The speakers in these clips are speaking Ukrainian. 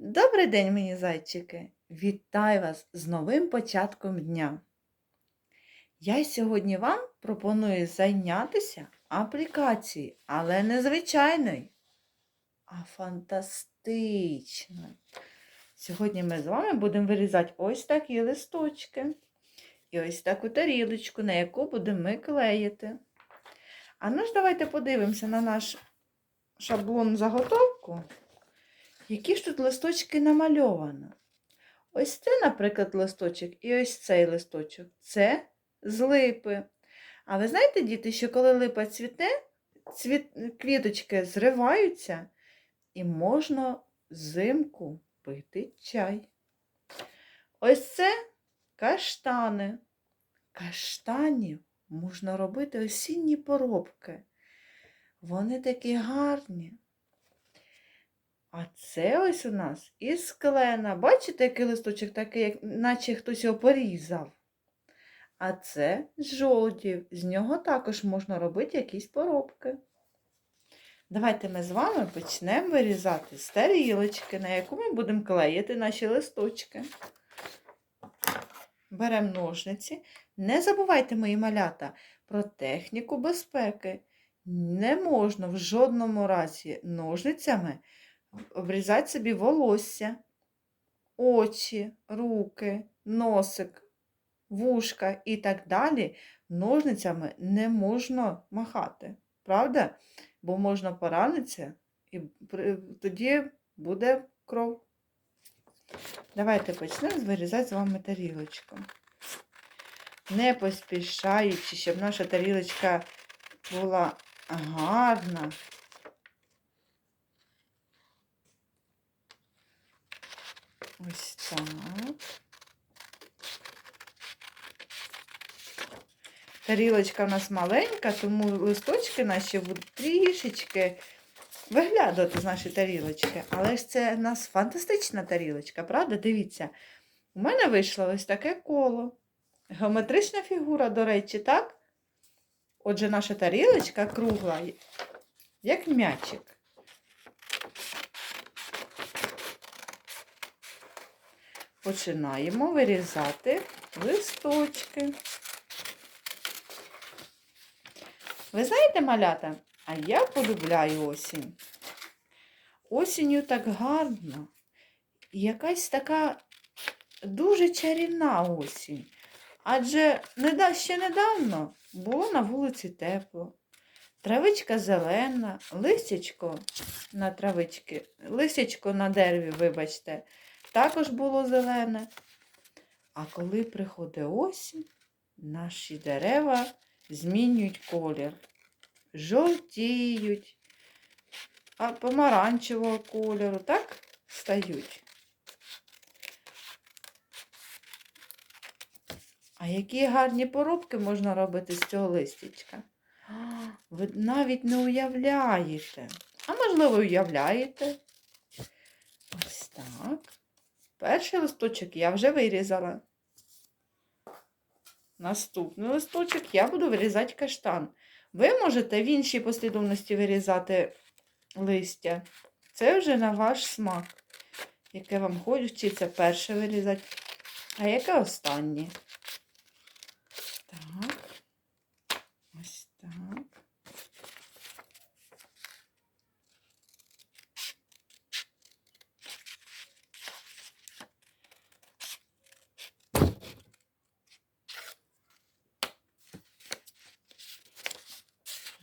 Добрий день, мої зайчики! Вітаю вас з новим початком дня. Я сьогодні вам пропоную зайнятися аплікацією, але не звичайною, а фантастичною. Сьогодні ми з вами будемо вирізати ось такі листочки і ось таку тарілочку, на яку будемо ми клеїти. А ну ж давайте подивимося на наш шаблон заготовку. Які ж тут листочки намальовано? Ось це, наприклад, листочок, і ось цей листочок. Це з липи. А ви знаєте, діти, що коли липа цвіте, цвіт... квіточки зриваються і можна взимку пити чай. Ось це каштани. Каштанів можна робити осінні поробки. Вони такі гарні. А це ось у нас із клена. Бачите, який листочок такий, як, наче хтось його порізав. А це жолудів. З нього також можна робити якісь поробки. Давайте ми з вами почнемо вирізати з тарілочки, на яку ми будемо клеїти наші листочки. Беремо ножниці. Не забувайте, мої малята, про техніку безпеки. Не можна в жодному разі ножницями обрізати собі волосся, очі, руки, носик, вушка і так далі. Ножницями не можна махати, правда? Бо можна поранитися і тоді буде кров. Давайте почнемо вирізати з вами тарілочку. Не поспішаючи, щоб наша тарілочка була гарна. Ось так. Тарілочка в нас маленька, тому листочки наші будуть трішечки виглядати з нашої тарілочки. Але ж це в нас фантастична тарілочка, правда? Дивіться, у мене вийшло ось таке коло. Геометрична фігура, до речі, так? Отже, наша тарілочка кругла, як м'ячик. Починаємо вирізати листочки. Ви знаєте, малята, а я полюбляю осінь. Осінню так гарно. Якась така дуже чарівна осінь. Адже ще недавно було на вулиці тепло. Травичка зелена, листячко на травички, листячко на дереві, вибачте, також було зелене. А коли приходить осінь, наші дерева змінюють колір, жовтіють, а помаранчевого кольору, так стають. А які гарні поробки можна робити з цього листячка? Ви навіть не уявляєте. А можливо, уявляєте? Перший листочок я вже вирізала. Наступний листочок я буду вирізати каштан. Ви можете в іншій послідовності вирізати листя. Це вже на ваш смак. Яке вам хочеться перше вирізати, а яке останнє. Так. Ось так.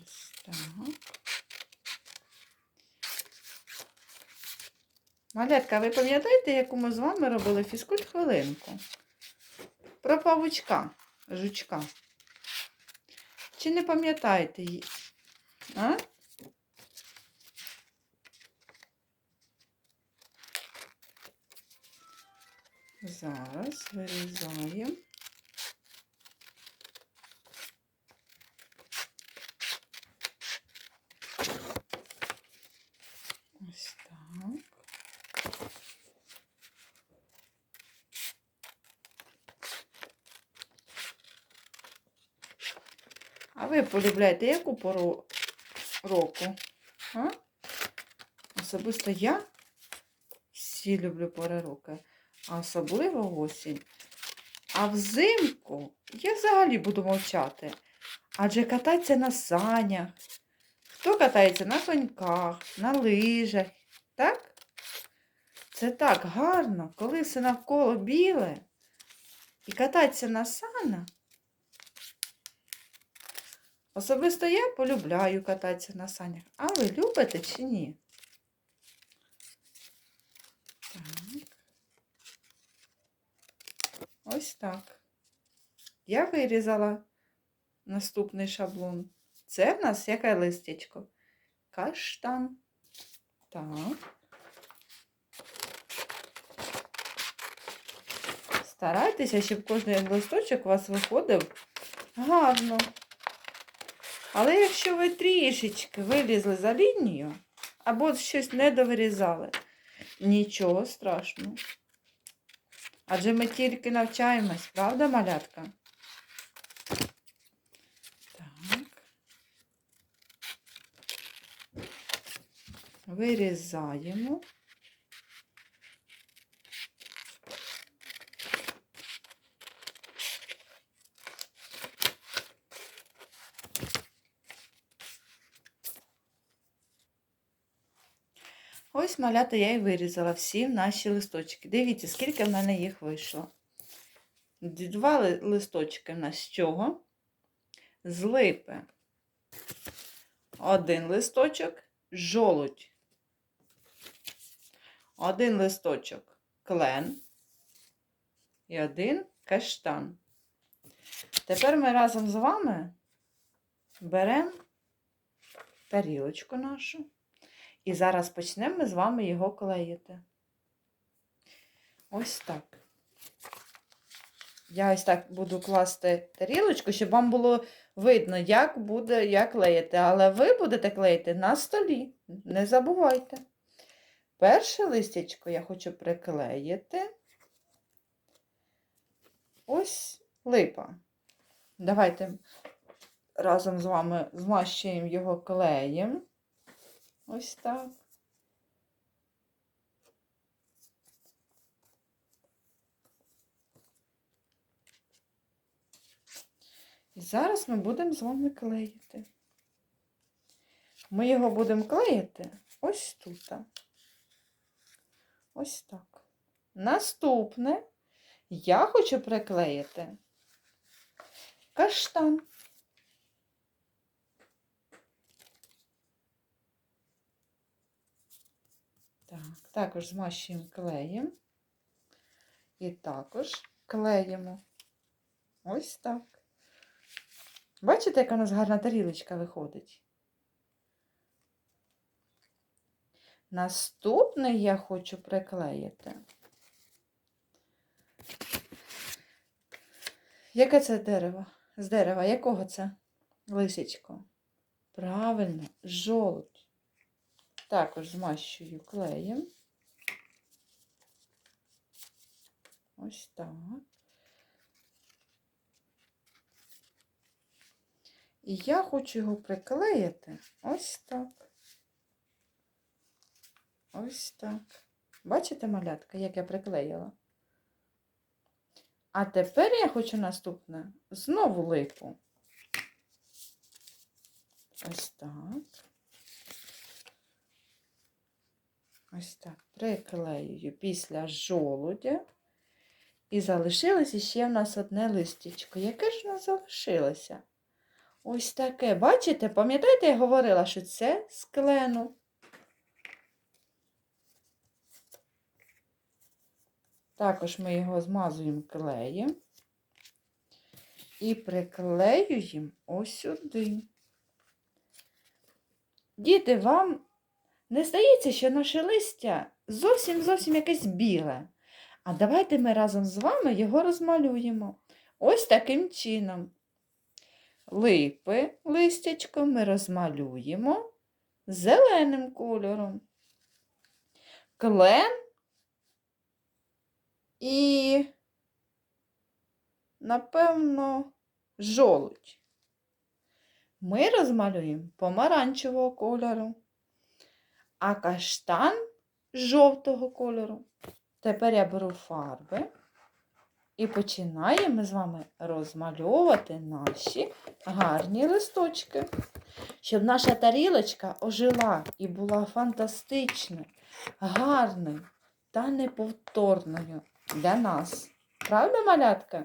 Ось так. Малятка, ви пам'ятаєте, яку ми з вами робили фізкульт хвилинку? Про павучка, жучка. Чи не пам'ятаєте її? А? Зараз вирізаємо. Ось так. А ви полюбляєте яку пору року? А? Особисто я всі люблю пори року, а особливо осінь. А взимку я взагалі буду мовчати. Адже кататися на санях. Хто катається на коньках, на лижах, так? Це так гарно, коли все навколо біле. І кататися на санах. Особисто я полюбляю кататися на санях. А ви любите чи ні? Так. Ось так. Я вирізала наступний шаблон. Це в нас яке листячко? Каштан. Так. Старайтеся, щоб кожен листочок у вас виходив гарно. Але якщо ви трішечки вилізли за лінію, або щось не довирізали, нічого страшного. Адже ми тільки навчаємось, правда, малятка? Так. Вирізаємо. Ось малята я і вирізала всі наші листочки. Дивіться, скільки в мене їх вийшло. Два листочки в нас з чого? З липи. Один листочок жолудь. Один листочок клен. І один каштан. Тепер ми разом з вами беремо тарілочку нашу. І зараз почнемо ми з вами його клеїти. Ось так. Я ось так буду класти тарілочку, щоб вам було видно, як буде як клеїти. Але ви будете клеїти на столі. Не забувайте. Перше листячко я хочу приклеїти. Ось липа. Давайте разом з вами змащуємо його клеєм. Ось так. І зараз ми будемо з вами клеїти. Ми його будемо клеїти ось тут. Ось так. Наступне я хочу приклеїти каштан. Так, також змащуємо клеєм. І також клеїмо. Ось так. Бачите, яка у нас гарна тарілочка виходить? Наступний я хочу приклеїти. Яке це дерево? З дерева якого це лисичко? Правильно, жолудь. Також змащую клеєм. Ось так. І я хочу його приклеїти ось так. Ось так. Бачите, малятка, як я приклеїла? А тепер я хочу наступне знову липу. Ось так. Ось так приклеюю після жолудя. І залишилося ще в нас одне листячко. Яке ж нас залишилося? Ось таке. Бачите, пам'ятаєте, я говорила, що це з клену. Також ми його змазуємо клеєм і приклеюємо ось сюди. Діти, вам не здається, що наше листя зовсім зовсім якесь біле. А давайте ми разом з вами його розмалюємо. Ось таким чином. Липи листячко ми розмалюємо зеленим кольором. Клен і, напевно, жолудь. Ми розмалюємо помаранчевого кольору, а каштан жовтого кольору. Тепер я беру фарби і починаємо з вами розмальовувати наші гарні листочки. Щоб наша тарілочка ожила і була фантастичною, гарною та неповторною для нас. Правда, малятка?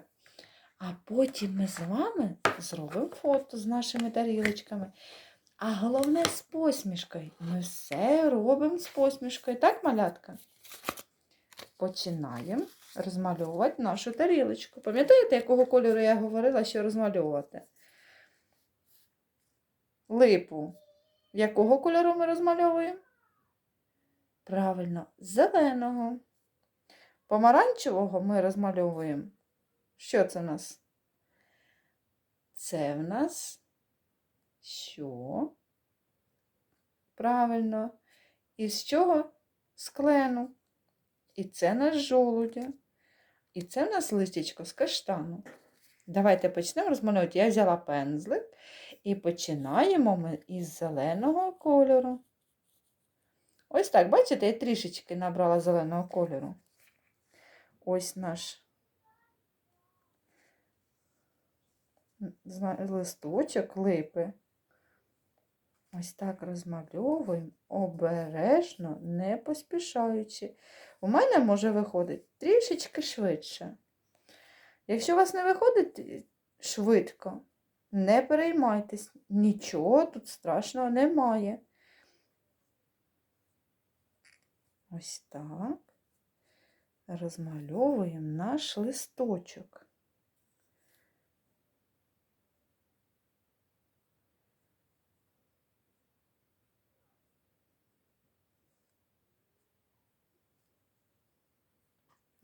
А потім ми з вами зробимо фото з нашими тарілочками. А головне з посмішкою. Ми все робимо з посмішкою. Так, малятка? Починаємо розмальовувати нашу тарілочку. Пам'ятаєте, якого кольору я говорила, що розмальовувати? Липу. Якого кольору ми розмальовуємо? Правильно, зеленого. Помаранчевого ми розмальовуємо. Що це в нас? Це в нас що? Правильно. Із чого? З клену. І це наш жолудя. І це в нас листячко з каштану. Давайте почнемо розмальовувати. Я взяла пензлик і починаємо ми із зеленого кольору. Ось так, бачите, я трішечки набрала зеленого кольору. Ось наш листочок липи. Ось так розмальовуємо обережно, не поспішаючи. У мене може виходить трішечки швидше. Якщо у вас не виходить швидко, не переймайтесь, нічого тут страшного немає. Ось так розмальовуємо наш листочок.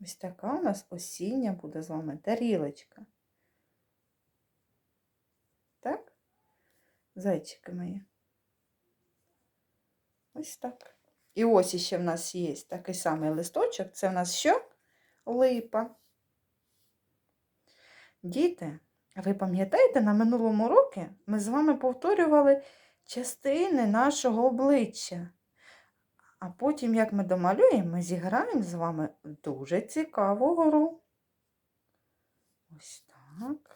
Ось така у нас осіння буде з вами тарілочка. Так? Зайчики мої. Ось так. І ось іще в нас є такий самий листочок. Це в нас що? Липа. Діти, ви пам'ятаєте, на минулому році ми з вами повторювали частини нашого обличчя. А потім, як ми домалюємо, ми зіграємо з вами дуже цікаву гру. Ось так.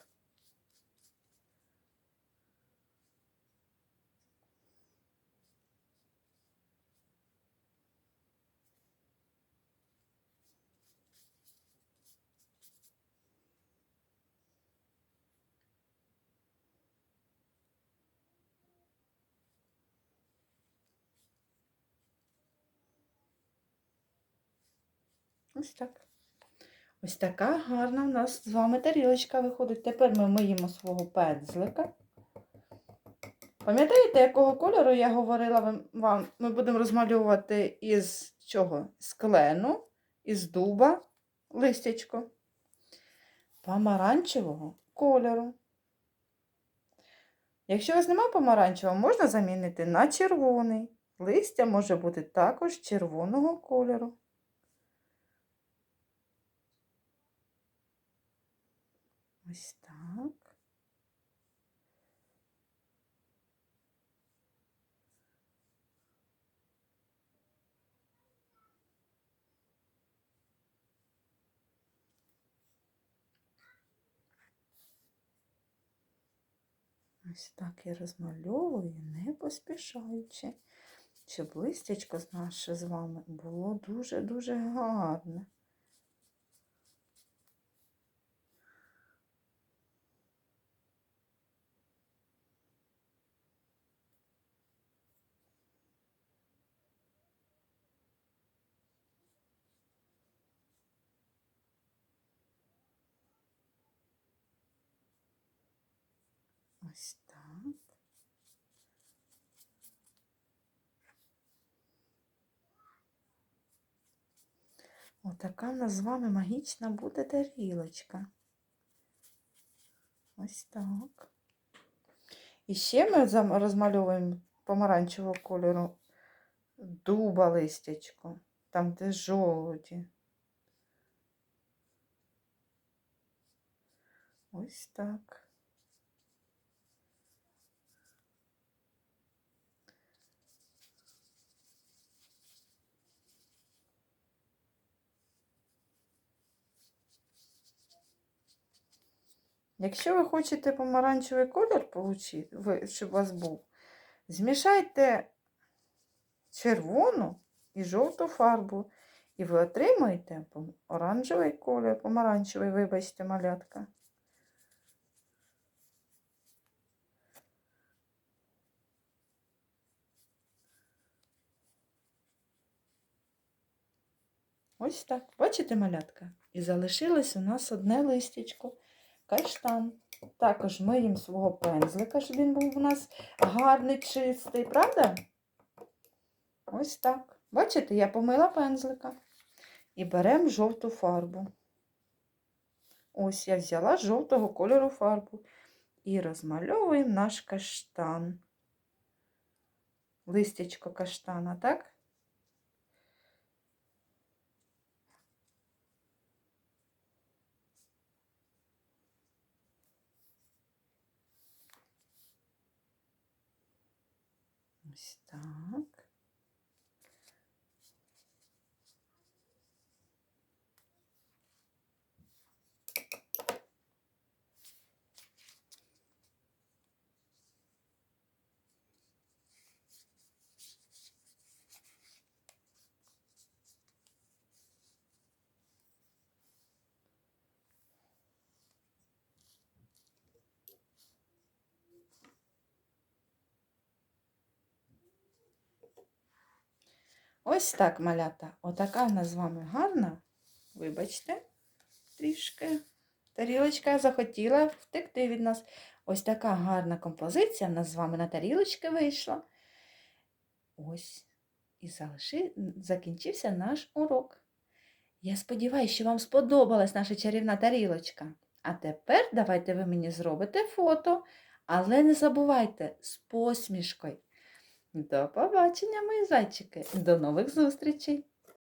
Ось так. Ось така гарна в нас з вами тарілочка виходить. Тепер ми миємо свого пензлика. Пам'ятаєте, якого кольору я говорила вам? Ми будемо розмальовувати із чого? З клену, із дуба, листячко. Помаранчевого кольору. Якщо у вас немає помаранчевого, можна замінити на червоний. Листя може бути також червоного кольору. Ось так. Ось так я розмальовую, не поспішаючи, щоб листячко наше з вами було дуже-дуже гарне. Ось так. Отака в нас з вами магічна буде тарілочка. Ось так. І ще ми розмальовуємо помаранчевого кольору дуба листячко, там де жолуді. Ось так. Якщо ви хочете помаранчевий колір щоб у вас був, змішайте червону і жовту фарбу. І ви отримаєте оранжевий колір, помаранчевий, вибачте, малятка. Ось так. Бачите, малятка? І залишилось у нас одне листячко. Каштан. Також миємо свого пензлика, щоб він був у нас гарний, чистий, правда? Ось так. Бачите, я помила пензлика. І беремо жовту фарбу. Ось я взяла жовтого кольору фарбу. І розмальовуємо наш каштан. Листячко каштана, так? Ось так. Ось так, малята. Отака в нас з вами гарна. Вибачте, трішки. Тарілочка захотіла втекти від нас. Ось така гарна композиція в нас з вами на тарілочки вийшла. Ось. І залиши... закінчився наш урок. Я сподіваюся, що вам сподобалась наша чарівна тарілочка. А тепер давайте ви мені зробите фото, але не забувайте з посмішкою. До побачення, мої зайчики. До нових зустрічей!